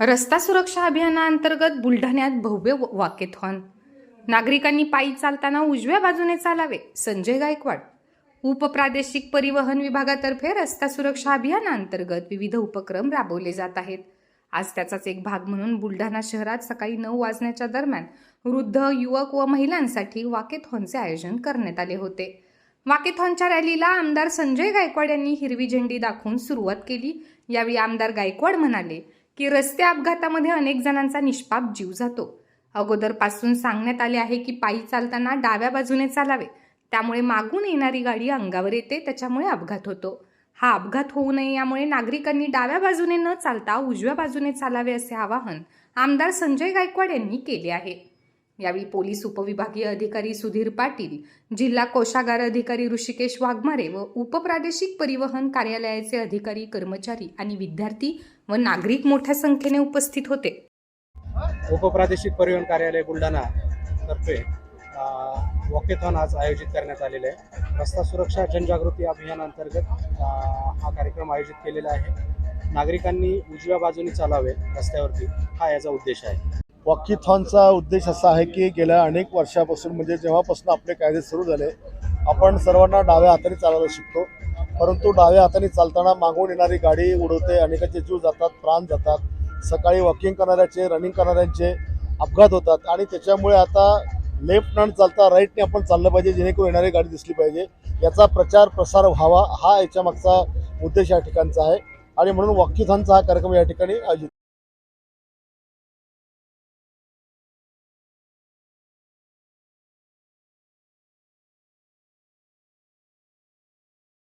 रस्ता सुरक्षा अभियानाअंतर्गत बुलढाण्यात भव्य व- वाकेथॉन. नागरिकांनी पायी चालताना उजव्या बाजूने चालावे संजय गायकवाड. उपप्रादेशिक परिवहन विभागातर्फे रस्ता सुरक्षा अभियानाअंतर्गत विविध उपक्रम राबवले जात आहेत. आज त्याचाच एक भाग म्हणून बुलढाणा शहरात सकाळी नऊ वाजण्याच्या दरम्यान वृद्ध युवक व महिलांसाठी वाकेथॉनचे आयोजन करण्यात आले होते. वाकेथॉनच्या रॅलीला आमदार संजय गायकवाड यांनी हिरवी झेंडी दाखवून सुरुवात केली. यावेळी आमदार गायकवाड म्हणाले की रस्ते अपघातामध्ये अनेक जणांचा निष्पाप जीव जातो. अगोदरपासून सांगण्यात आले आहे की पायी चालताना डाव्या बाजूने चालावे. त्यामुळे मागून येणारी गाडी अंगावर येते त्याच्यामुळे अपघात होतो. हा अपघात होऊ नये यामुळे नागरिकांनी डाव्या बाजूने न चालता उजव्या बाजूने चालावे असे आवाहन आमदार संजय गायकवाड यांनी केले आहे. यावेळी पोलीस उपविभागीय अधिकारी सुधीर पाटील जिल्हा कोषागार अधिकारी ऋषिकेश वाघमारे व उपप्रादेशिक परिवहन कार्यालयाचे अधिकारी कर्मचारी आणि विद्यार्थी व नागरिक मोठ्या संख्येने उपस्थित होते. उपप्रादेशिक परिवहन कार्यालय बुलढाणा तर्फे वॉकेथॉन आज आयोजित करण्यात आलेले आहे. रस्ता सुरक्षा जनजागृती अभियानांतर्गत हा कार्यक्रम आयोजित केलेला आहे. नागरिकांनी उजव्या बाजूने चालावे रस्त्यावरती हा याचा उद्देश आहे. वॉकीथॉनचा उद्देश असा आहे की गेल्या अनेक वर्षापासून म्हणजे जेव्हापासून आपले कायदे सुरू झाले आपण सर्वांना डाव्या हाताने चालायला शिकतो. परंतु डाव्या हाताने चालताना मागून येणारी गाडी उडवते अनेकांचे जीव जातात प्राण जातात. सकाळी वॉकिंग करणाऱ्याचे रनिंग करणाऱ्यांचे अपघात होतात. आणि त्याच्यामुळे आता लेफ्ट न चालता राईटने आपण चाललं पाहिजे जेणेकरून येणारी गाडी दिसली पाहिजे. याचा प्रचार प्रसार व्हावा हा याच्या मागचा उद्देश या ठिकाणचा आहे. आणि म्हणून वॉकीथॉनचा हा कार्यक्रम या ठिकाणी आयोजित